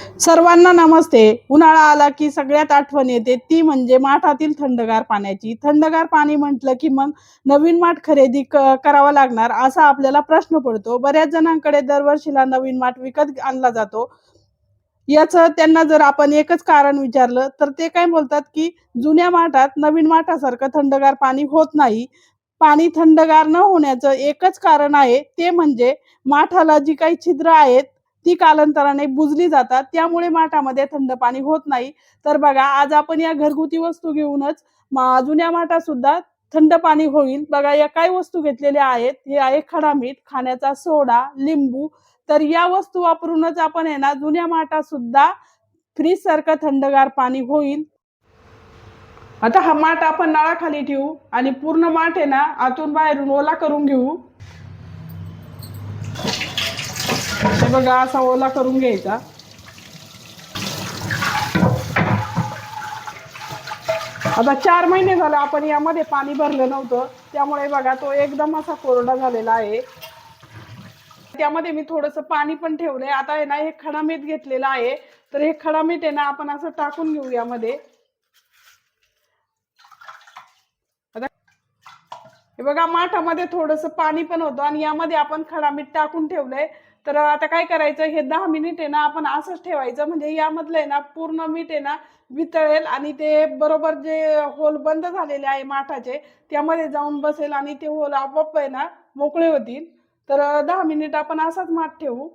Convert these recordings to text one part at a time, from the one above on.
सर्वांना नमस्ते. उन्हाळा आला की सगळ्यात आठवण येते. ती म्हणजे माठातील थंडगार पाण्याची. थंडगार पाणी म्हटलं की मग नवीन माठ खरेदी करावा लागणार असा आपल्याला प्रश्न पडतो. बऱ्याच जणांकडे दरवर्षीला नवीन माठ विकत आणला जातो. याचं त्यांना जर आपण एकच कारण विचारलं तर ते काय बोलतात की जुन्या माठात नवीन माठासारखं थंडगार पाणी होत नाही. पाणी थंडगार न होण्याचं एकच कारण आहे ते म्हणजे माठाला जी काही छिद्र आहेत ती कालांतराने बुजली जातात. त्यामुळे माठामध्ये थंड पाणी होत नाही. तर बघा आज आपण या घरगुती वस्तू घेऊनच जुन्या माठात सुद्धा थंड पाणी होईल. बघा या काय वस्तू घेतलेल्या आहेत? हे आहे खडा मीठ खाण्याचा सोडा लिंबू. तर या वस्तू वापरूनच आपण आहे ना जुन्या माठात सुद्धा फ्रीज सारखं थंडगार पाणी होईल. आता हा माठ आपण नळाखाली ठेवू आणि पूर्ण माठ आहे ना आतून बाहेरून ओला करून घेऊ हे बघा असा ओला करून घ्यायचा. आता चार महिने झाले आपण यामध्ये पाणी भरलं नव्हतं. त्यामुळे बघा तो एकदम असा कोरडा झालेला आहे. त्यामध्ये मी थोडस पाणी पण ठेवलंय. आता आहे ना हे खडा मीठ घेतलेलं आहे. तर हे खडा मीठ आहे ना आपण असं टाकून घेऊ यामध्ये. आता हे बघा माठामध्ये थोडस पाणी पण होतं आणि यामध्ये आपण खडा मीठ टाकून ठेवलंय. तर आता काय करायचं हे दहा मिनिट आहे ना आपण असंच ठेवायचं. म्हणजे यामधलं आहे ना पूर्ण मीठ आहे ना वितळेल आणि ते बरोबर जे होल बंद झालेले आहे माठाचे त्यामध्ये जाऊन बसेल आणि ते होल आपोआप आहे ना मोकळे होतील. तर दहा मिनिट आपण असाच माठ ठेवू.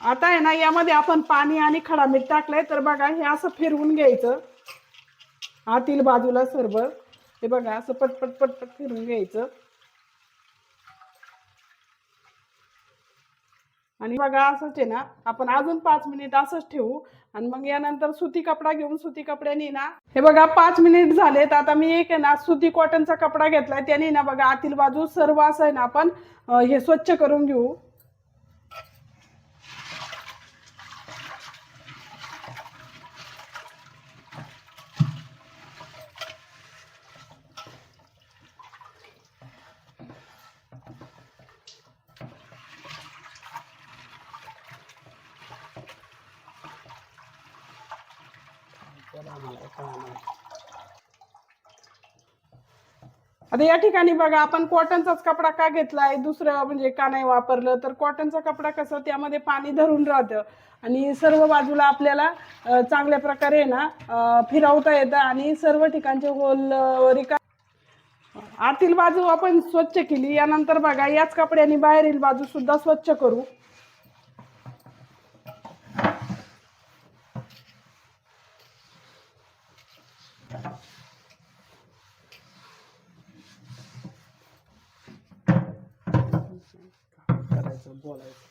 आता आहे ना यामध्ये आपण पाणी आणि खडा मीठ टाकलंय. तर बघा हे असं फिरवून घ्यायचं. आतील बाजूला सर्व हे बघा असं पटपट पटपट फिरून घ्यायचं. आणि बघा असंच आहे ना आपण अजून पाच मिनिट असंच ठेवू आणि मग यानंतर सुती कपडा घेऊन सुती कपड्याने ना हे बघा पाच मिनिट झालेत. आता मी एक आहे ना सुती कॉटनचा कपडा घेतलाय. त्याने ना बघा आतील बाजू सर्व असं आहे ना आपण हे स्वच्छ करून घेऊ. आता या ठिकाणी बघा आपण कॉटनचाच कपडा का घेतलाय? दुसरं म्हणजे का नाही वापरलं? तर कॉटनचा कपडा कसं त्यामध्ये पाणी धरून राहतं. आणि सर्व बाजूला आपल्याला चांगल्या प्रकारे ना फिरवता येतं आणि सर्व ठिकाणचे होल रिका आतील बाजू आपण स्वच्छ केली. यानंतर बघा याच कपड्याने बाहेरील बाजू सुद्धा स्वच्छ करू. करायचं बोलायचं.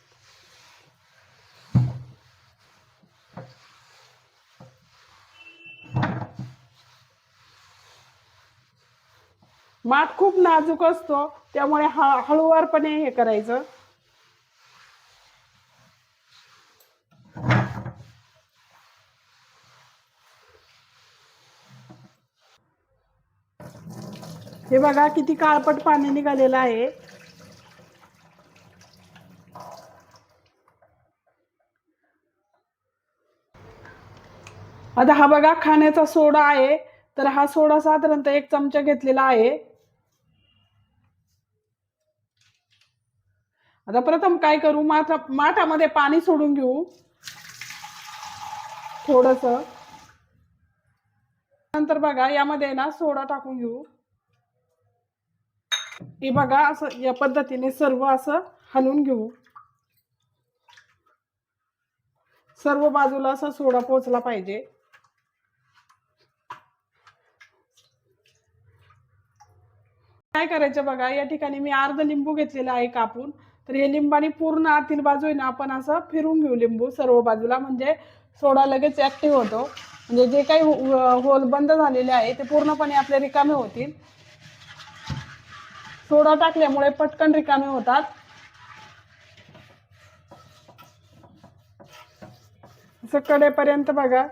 माठ खूप नाजूक असतो त्यामुळे हा हळूवारपणे हे करायचं. हे बघा किती काळपट पाणी निघालेलं आहे. आता हा बघा खाण्याचा सोडा आहे. तर हा सोडा साधारणतः एक चमचा घेतलेला आहे. आता प्रथम काय करू? माथा माठामध्ये पाणी सोडून घेऊ. थोडस. नंतर बघा यामध्ये ना सोडा टाकून घेऊ. हे बघा असं या पद्धतीने सर्व असं हलवून घेऊ. सर्व बाजूला असा सोडा पोचला पाहिजे. काय करायचं बघा या ठिकाणी मी अर्ध लिंबू घेतलेला आहे कापून. तर हे लिंबाने पूर्ण आतील बाजू आहे ना आपण असं फिरून घेऊ लिंबू सर्व बाजूला. म्हणजे सोडा लगेच ऍक्टिव्ह होतो. म्हणजे जे काही हो-, होल बंद झालेले आहे ते पूर्णपणे आपले रिकामे होतील. सोडा टाकल्यामुळे पटकन रिकामे होतात. असं कडेपर्यंत बघा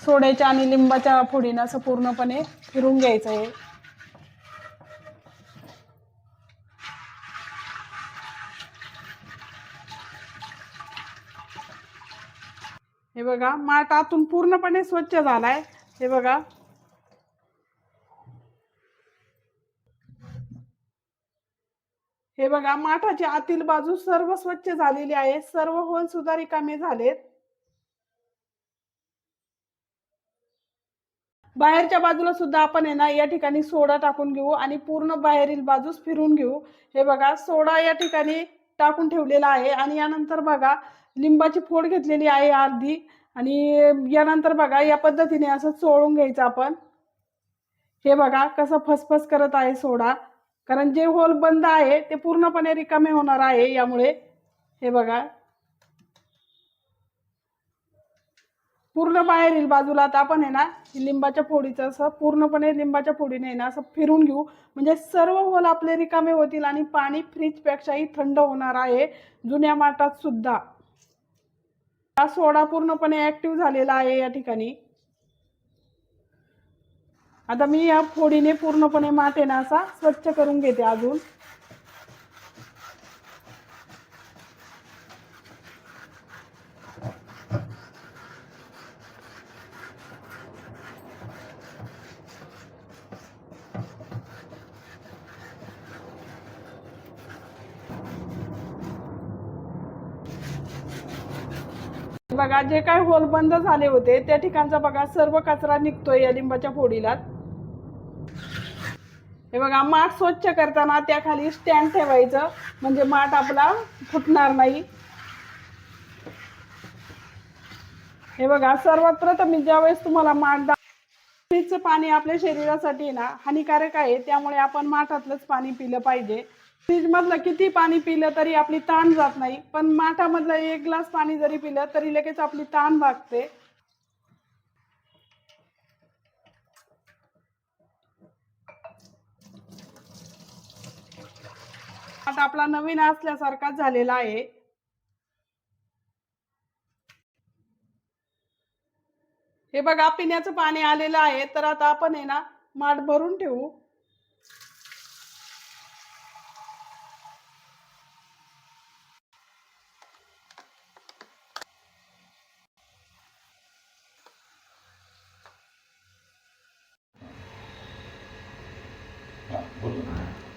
सोड्याच्या आणि लिंबाच्या फोडीनं असं पूर्णपणे फिरून घ्यायचं आहे. हे बघा माठ आतून पूर्णपणे स्वच्छ झालाय. हे बघा हे बघा माठाची आतील बाजू सर्व स्वच्छ झालेली आहे. सर्व होल सुद्धा रिकामे झालेत. बाहेरच्या बाजूला सुद्धा आपण आहे ना या ठिकाणी सोडा टाकून घेऊ आणि पूर्ण बाहेरील बाजूस फिरून घेऊ. हे बघा सोडा या ठिकाणी टाकून ठेवलेला आहे आणि यानंतर बघा लिंबाची फोड घेतलेली आहे अर्धी आणि यानंतर बघा या पद्धतीने असं चोळून घ्यायचं आपण. हे बघा कसं फसफस करत आहे सोडा. कारण जे होल बंद आहे ते पूर्णपणे रिकामे होणार आहे यामुळे. हे बघा. पूर्ण बाहेरील बाजूला. आता आपण आहे ना लिंबाच्या फोडीचं असं पूर्णपणे लिंबाच्या फोडीने आहे ना असं फिरून घेऊ. म्हणजे सर्व होल आपले रिकामे होतील आणि पाणी फ्रीजपेक्षाही थंड होणार आहे. जुन्या माठात सुद्धा. हा सोडा पूर्णपणे ऍक्टिव्ह झालेला आहे या ठिकाणी. आता मी या फोडीने पूर्णपणे माठ आहे ना असा स्वच्छ करून घेते अजून. बघा जे काय होल बंद झाले होते त्या ठिकाणचा बघा सर्व कचरा निघतोय या लिंबाच्या फोडीला. हे बघा माठ स्वच्छ करताना त्या खाली स्टँड ठेवायचं. म्हणजे माठ आपला फुटणार नाही. हे बघा सर्वात प्रथम मी ज्यावेळेस तुम्हाला माठ फ्रीजचं पाणी आपल्या शरीरासाठी ना हानिकारक आहे. त्यामुळे आपण माठातलंच पाणी पिलं पाहिजे. फ्रीजमधलं किती पाणी पिलं तरी आपली ताण जात नाही. पण माठामधलं एक ग्लास पाणी जरी पिलं तरी लगेच आपली ताण भागते माठ आपला नवीन असल्यासारखाच झालेला आहे. हे बघा पिण्याचं पाणी आलेलं आहे. तर आता आपण आहे ना माठ भरून ठेवू.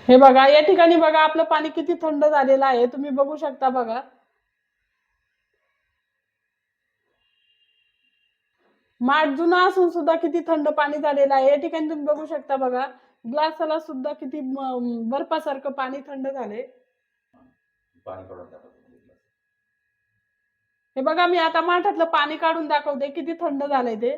हे बघा या ठिकाणी बघा आपलं पाणी किती थंड झालेलं आहे. तुम्ही बघू शकता बघा. माठ जुना असून सुद्धा किती थंड पाणी झालेलं आहे. या ठिकाणी तुम्ही बघू शकता बघा ग्लासाला सुद्धा किती बर्फासारखं पाणी थंड झाले पाणी काढून टाकायचं हे बघा मी आता माठातलं पाणी काढून दाखवते किती थंड झालंय ते.